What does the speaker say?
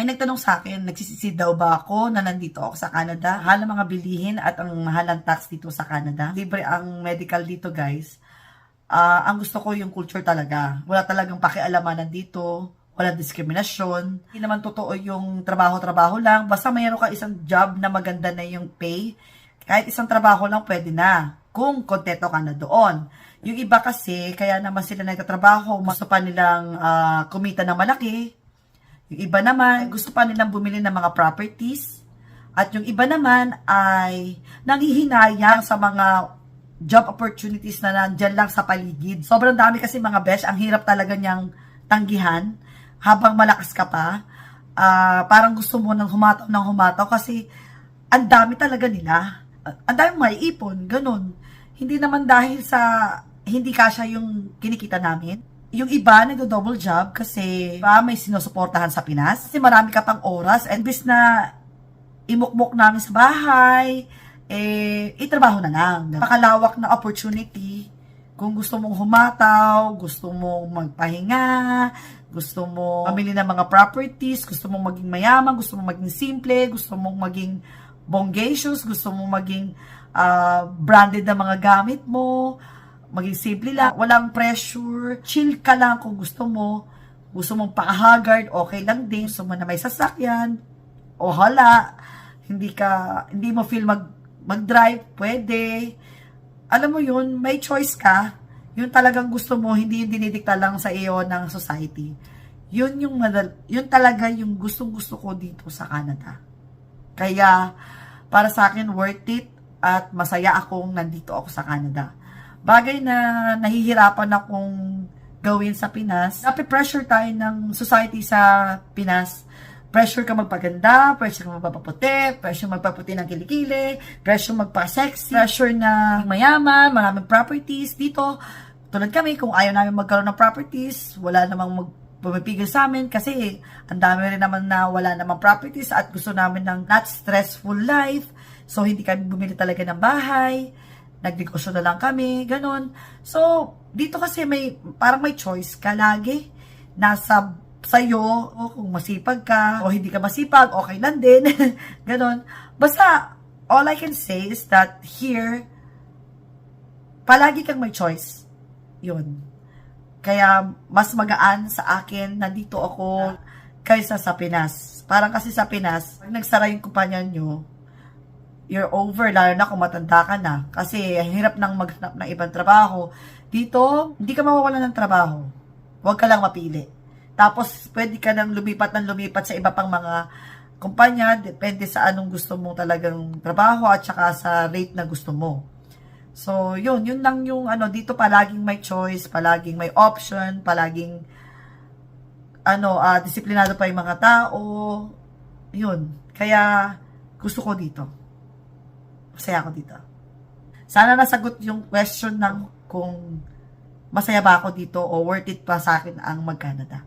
May nagtanong sa akin, nagsisisi daw ba ako na nandito ako sa Canada? Mahal ang mga bilihin at ang mahal ang tax dito sa Canada. Libre ang medical dito, guys. Ah, ang gusto ko yung culture talaga. Wala talagang pakialamanan dito. Walang diskriminasyon. Hindi naman totoo yung trabaho-trabaho lang. Basta mayroon ka isang job na maganda na yung pay. Kahit isang trabaho lang pwede na. Kung kontento ka na doon. Yung iba kasi, kaya naman sila nagtatrabaho, gusto pa nilang ah, kumita ng malaki. Yung iba naman, gusto pa nilang bumili ng mga properties. At yung iba naman ay nanghihinayang sa mga job opportunities na nandyan lang sa paligid. Sobrang dami kasi mga besh, ang hirap talaga niyang tanggihan habang malakas ka pa. Ah, parang gusto mo nang humataw ng humataw kasi ang dami talaga nila. Ang dami may ipon, ganun. Hindi naman dahil sa hindi kasya yung kinikita namin. Yung iba, nagdo-double job kasi ba, may sinusuportahan sa Pinas. Kasi marami ka pang oras. And bis na imukmok namin sa bahay, eh, itrabaho na lang. Pakalawak na opportunity. Kung gusto mong humataw, gusto mong magpahinga, gusto mo mamili ng mga properties, gusto mong maging mayaman, gusto mong maging simple, gusto mong maging bongacious, gusto mong maging ah, branded na mga gamit mo, maging simple lang, walang pressure, chill ka lang kung gusto mo, gusto mong pakahagard, okay lang din, gusto mo na may sasakyan, o hala, hindi ka, hindi mo feel mag, mag-drive, pwede. Alam mo yun, may choice ka, yun talagang gusto mo, hindi yung dinidikta lang sa iyo ng society. Yun yung madal, yun talaga yung gustong gusto ko dito sa Canada. Kaya, para sa akin, worth it at masaya akong nandito ako sa Canada. Bagay na nahihirapan akong gawin sa Pinas. Nape-pressure tayo ng society sa Pinas. Pressure ka magpaganda, pressure ka magpapaputi, pressure magpaputi ng kilikili, pressure magpa-sexy, pressure na mayaman, maraming properties. Dito, tulad kami, kung ayaw namin magkaroon ng properties, wala namang mag pumipigil sa amin kasi ang dami rin naman na wala namang properties at gusto namin ng not stressful life. So, hindi kami bumili talaga ng bahay. Nagnegosyo na lang kami, ganon. So, dito kasi may, parang may choice ka lagi. Nasa sa'yo, o kung masipag ka, o hindi ka masipag, okay lang din. ganon. Basta, all I can say is that here, palagi kang may choice. Yun. Kaya mas magaan sa akin nandito ako kaysa sa Pinas. Parang kasi sa Pinas, pag nagsara yung kumpanya nyo, you're over, lalo na kung matanda ka na. Kasi hirap nang maghanap ng ibang trabaho. Dito, hindi ka mawawalan ng trabaho. Huwag ka lang mapili. Tapos, pwede ka nang lumipat ng lumipat sa iba pang mga kumpanya, depende sa anong gusto mo talagang trabaho at saka sa rate na gusto mo. So, yun, yun lang yung ano, dito palaging may choice, palaging may option, palaging ano, ah, disiplinado pa yung mga tao. Yun. Kaya, gusto ko dito. Masaya ako dito. Sana nasagot yung question ng kung masaya ba ako dito o worth it pa sa akin ang mag-Canada.